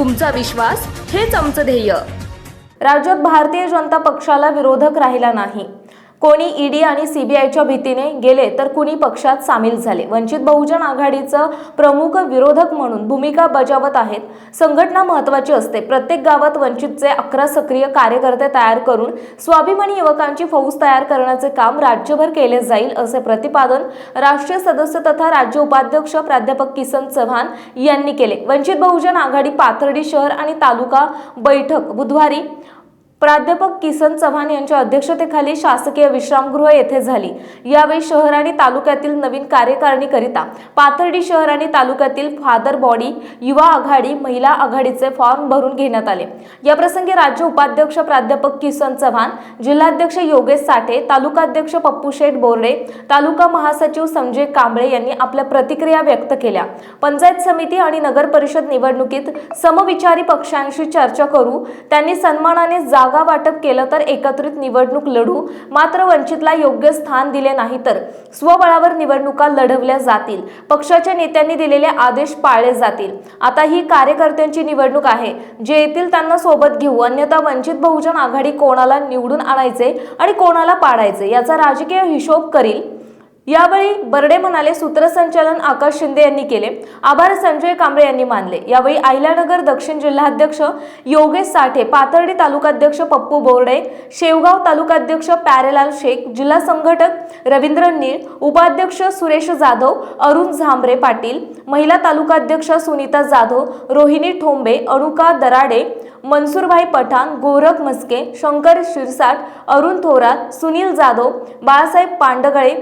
तुमचा विश्वास हेच आमचं ध्येय. राज्यात भारतीय जनता पक्षाला विरोधक राहिला नाही. कोणी ईडी आणि सीबीआयच्या भीतीने गेले तर कुणी पक्षात सामील झाले. वंचित बहुजन आघाडीचं प्रमुख विरोधक म्हणून भूमिका बजावत आहेत. संघटना महत्वाची असते. प्रत्येक गावात वंचितचे अकरा सक्रिय कार्यकर्ते तयार करून स्वाभिमानी युवकांची फौज तयार करण्याचे काम राज्यभर केले जाईल असे प्रतिपादन राष्ट्रीय सदस्य तथा राज्य उपाध्यक्ष प्राध्यापक किसन चव्हाण यांनी केले. वंचित बहुजन आघाडी पाथर्डी शहर आणि तालुका बैठक बुधवारी प्राध्यापक किसन चव्हाण यांच्या अध्यक्षतेखाली शासकीय विश्रामगृह येथे झाली. यावेळी शहर आणि तालुक्यातील नवीन कार्यकारिणीकरिता पाथर्डी शहर आणि तालुक्यातील फादर बॉडी युवा आघाडी महिला आघाडीचे फॉर्म भरून घेण्यात आले. याप्रसंगी राज्य उपाध्यक्ष प्राध्यापक किसन चव्हाण जिल्हाध्यक्ष योगेश साठे तालुकाध्यक्ष पप्पू शेठ बोर्डे तालुका महासचिव संजय कांबळे यांनी आपल्या प्रतिक्रिया व्यक्त केल्या. पंचायत समिती आणि नगर परिषद निवडणुकीत समविचारी पक्षांशी चर्चा करू त्यांनी सन्मानाने जाग वाटप केलं तर एकत्रित निवडणूक लढू मात्र वंचितला योग्य स्थान दिले नाही तर. स्वबळावर निवडणुका लढवल्या जातील. पक्षाच्या नेत्यांनी दिलेले आदेश पाळले जातील. आता ही कार्यकर्त्यांची निवडणूक आहे. जे येतील त्यांना सोबत घेऊ. अन्यथा वंचित बहुजन आघाडी कोणाला निवडून आणायचे आणि कोणाला पाडायचे याचा राजकीय हिशोब करील यावेळी बर्डे म्हणाले सूत्रसंचालन आकाश शिंदे यांनी केले. आभार संजय कांबळे यांनी मानले. यावेळी अहिल्यानगर दक्षिण जिल्हाध्यक्ष योगेश साठे पाथर्डी तालुकाध्यक्ष पप्पू बोर्डे शेवगाव तालुकाध्यक्ष प्यारेलाल शेख जिल्हा संघटक रवींद्र नीळ उपाध्यक्ष सुरेश जाधव अरुण झांबरे पाटील महिला तालुकाध्यक्ष सुनीता जाधव रोहिणी ठोंबे अनुका दराडे मनसूरभाई पठाण गोरख मस्के शंकर शिरसाट अरुण थोरात सुनील जाधव बाळासाहेब पांडगळे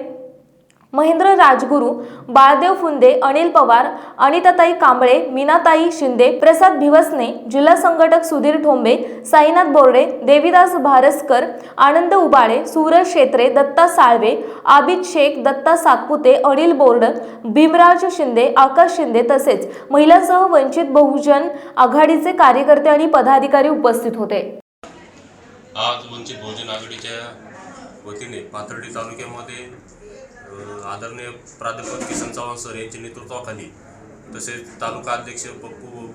महेंद्र राजगुरू बाळदेव फुंदे अनिल पवार अनिताताई कांबळे मीनाताई शिंदे प्रसाद भिवसने जिल्हा संघटक सुधीर ठोंबे साईनाथ बोर्डे देवीदास भारसकर आनंद उबाळे सूरज शेत्रे दत्ता साळवे आबिद शेख दत्ता सातपुते अनिल बोर्ड भीमराज शिंदे आकाश शिंदे तसेच महिलांसह वंचित बहुजन आघाडीचे कार्यकर्ते आणि पदाधिकारी उपस्थित होते. आज वंचित बहुजन आघाडीच्या वतीने पाथर्डी तालुक्यामध्ये आदरणीय प्राध्यापक किसन चव्हाण सर यांच्या नेतृत्वाखाली तसेच तालुका अध्यक्ष पप्पू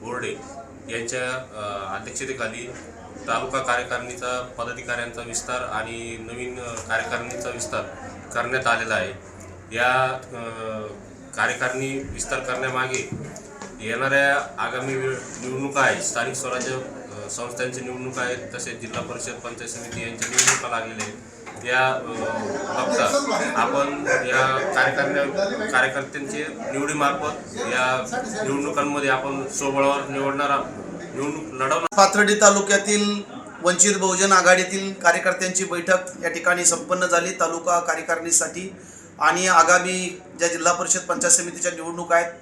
बोर्डे यांच्या अध्यक्षतेखाली तालुका कार्यकारिणीचा पदाधिकाऱ्यांचा विस्तार आणि नवीन कार्यकारिणीचा विस्तार करण्यात आलेला आहे. या कार्यकारिणी विस्तार करण्यामागे येणाऱ्या आगामी वेळ निवडणुका आहेत. स्थानिक स्वराज्य संस्थांची निवडणूक आहेत तसेच जिल्हा परिषद पंचायत समिती यांच्या निवडणुका लागलेल्या आहेत. या बघता आपण या कार्यकर्त्या कार्यकर्त्यांचे निवडीमार्फत या निवडणुकांमध्ये आपण सोबळावर निवडणारा निवडणूक लढवणार पाथर्डी तालुक्यातील वंचित बहुजन आघाडीतील कार्यकर्त्यांची बैठक या ठिकाणी संपन्न झाली. तालुका कार्यकारिणीसाठी आणि आगामी ज्या जिल्हा परिषद पंचायत समितीच्या निवडणूक आहेत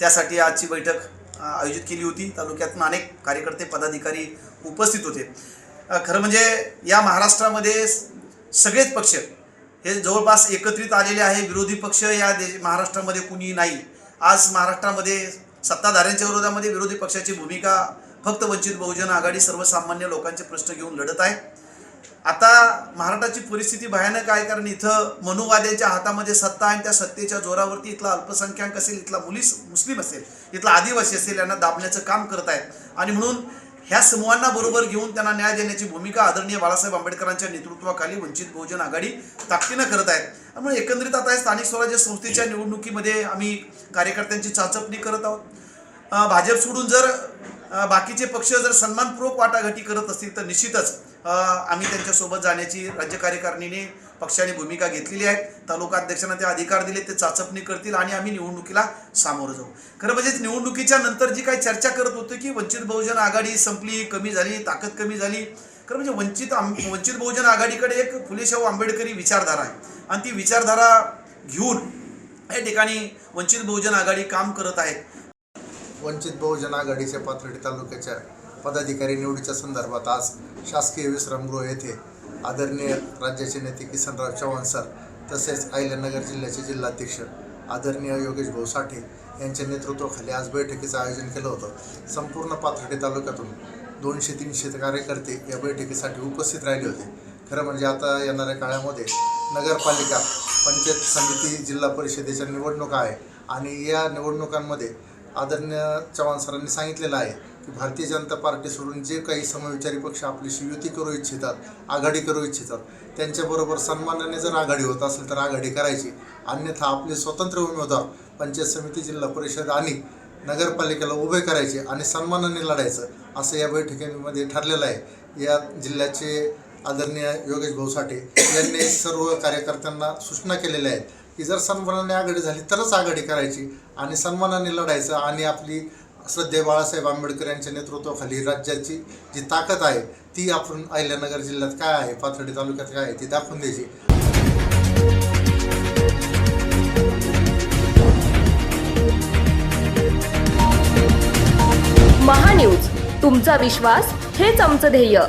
त्यासाठी आजची बैठक आयोजित केली होती. तालुक्यातून अनेक कार्यकर्ते पदाधिकारी उपस्थित होते. खरं म्हणजे या महाराष्ट्रामध्ये सगळेच पक्ष हे जवळपास एकत्रित आलेले आहे. विरोधी पक्ष या देश महाराष्ट्रामध्ये कुणी नाही. आज महाराष्ट्रामध्ये सत्ताधाऱ्यांच्या विरोधामध्ये विरोधी पक्षाची भूमिका फक्त वंचित बहुजन आघाडी सर्वसामान्य लोकांचे प्रश्न घेऊन लढत आहे. आता महाराष्ट्राची परिस्थिती भयानक आहे कारण इथं मनुवाद्यांच्या हातामध्ये सत्ता आणि त्या सत्तेच्या जोरावरती इथला अल्पसंख्याक असेल इथला मुलीस मुस्लिम असेल इथला आदिवासी असेल यांना दाबण्याचं काम करत आहेत. आणि म्हणून ह्या समूहांना बरोबर घेऊन त्यांना न्याय देण्याची भूमिका आदरणीय बाळासाहेब आंबेडकरांच्या नेतृत्वाखाली वंचित बहुजन आघाडी ताकदीनं करत आहेत. त्यामुळे एकंदरीत आता स्थानिक स्वराज्य संस्थेच्या निवडणुकीमध्ये आम्ही कार्यकर्त्यांची चाचपणी करत आहोत. भाजप सोडून जर बाकीचे पक्ष जर सन्मानपूर्वक वाटाघाटी करत असतील तर निश्चितच आम्ही त्यांच्यासोबत जाण्याची राज्य कार्यकारिणीने पक्षाने भूमिका घेतलेली आहे. तालुका अध्यक्षांना ते अधिकार दिले ते चाचपणी करतील आणि आम्ही निवडणुकीला सामोरं जाऊ. खरं म्हणजे निवडणुकीच्या नंतर जी काही चर्चा करत होतो की वंचित बहुजन आघाडी संपली कमी झाली ताकद कमी झाली. खरं म्हणजे वंचित आम वंचित बहुजन आघाडीकडे एक फुलेशाहू आंबेडकरी विचारधारा आहे. आणि ती विचारधारा घेऊन या ठिकाणी वंचित बहुजन आघाडी काम करत आहे. वंचित बहुजन आघाडीच्या पाथर्डी तालुक्याच्या पदाधिकारी निवडीच्या संदर्भात आज शासकीय विश्रामगृह येथे आदरणीय राज्याचे नेते किसनराव चव्हाण सर तसेच अहिल्यानगर जिल्ह्याचे जिल्हाध्यक्ष आदरणीय योगेश भाऊ साठे यांच्या नेतृत्वाखाली आज बैठकीचं आयोजन केलं होतं. संपूर्ण पाथर्डी तालुक्यातून दोनशे तीनशे कार्यकर्ते या बैठकीसाठी उपस्थित राहिले होते. खरं म्हणजे आता येणाऱ्या काळामध्ये नगरपालिका पंचायत समिती जिल्हा परिषदेच्या निवडणुका आहे आणि या निवडणुकांमध्ये आदरणीय चव्हाण सरांनी सांगितलेलं आहे की भारतीय जनता पार्टी सोडून जे काही समविचारी पक्ष आपल्याशी युती करू इच्छितात आघाडी करू इच्छितात त्यांच्याबरोबर सन्मानाने जर आघाडी होत असेल तर आघाडी करायची. अन्यथा आपले स्वतंत्र उमेदवार पंचायत समिती जिल्हा परिषद आणि नगरपालिकेला उभे करायचे आणि सन्मानाने लढायचं असं या बैठकीमध्ये ठरलेलं आहे. या जिल्ह्याचे आदरणीय योगेश भाऊ साठे यांनी सर्व कार्यकर्त्यांना सूचना केलेल्या आहेत की जर सन्मानाने आघाडी झाली तरच आघाडी करायची आणि सन्मानाने लढायचं आणि आपली श्रद्धे बाळासाहेब आंबेडकर यांच्या नेतृत्वाखाली राज्याची जी ताकद आहे ती आपण अहिल्यानगर जिल्ह्यात काय आहे पाथर्डी तालुक्यात काय आहे ती दाखवून द्यायची. महान्यूज तुमचा विश्वास हेच आमचं ध्येय.